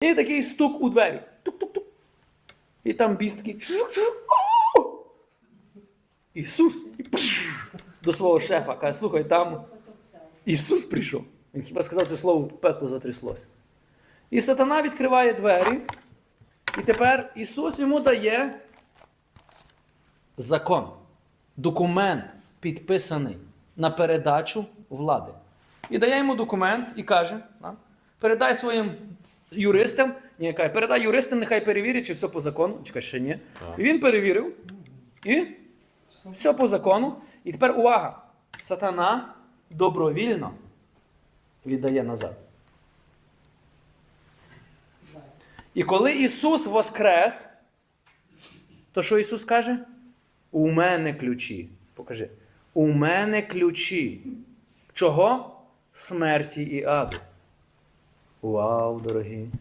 І такий стук у двері. Тук-тук-тук. І там біс такий. Ісус до свого шефа каже, слухай, там Ісус прийшов. Він хіба сказав це слово, пекло затряслося. І сатана відкриває двері, і тепер Ісус йому дає закон, документ підписаний на передачу влади. І дає йому документ і каже: передай своїм юристам, ні, каже, передай юристам, нехай перевірять, чи все по закону. Чекай, ще ні. І він перевірив. І все по закону. І тепер увага! Сатана добровільно віддає назад. І коли Ісус воскрес, то що Ісус каже? У мене ключі. Покажи. У мене ключі. Чого? Смерті і аду. Uau, Aldorri,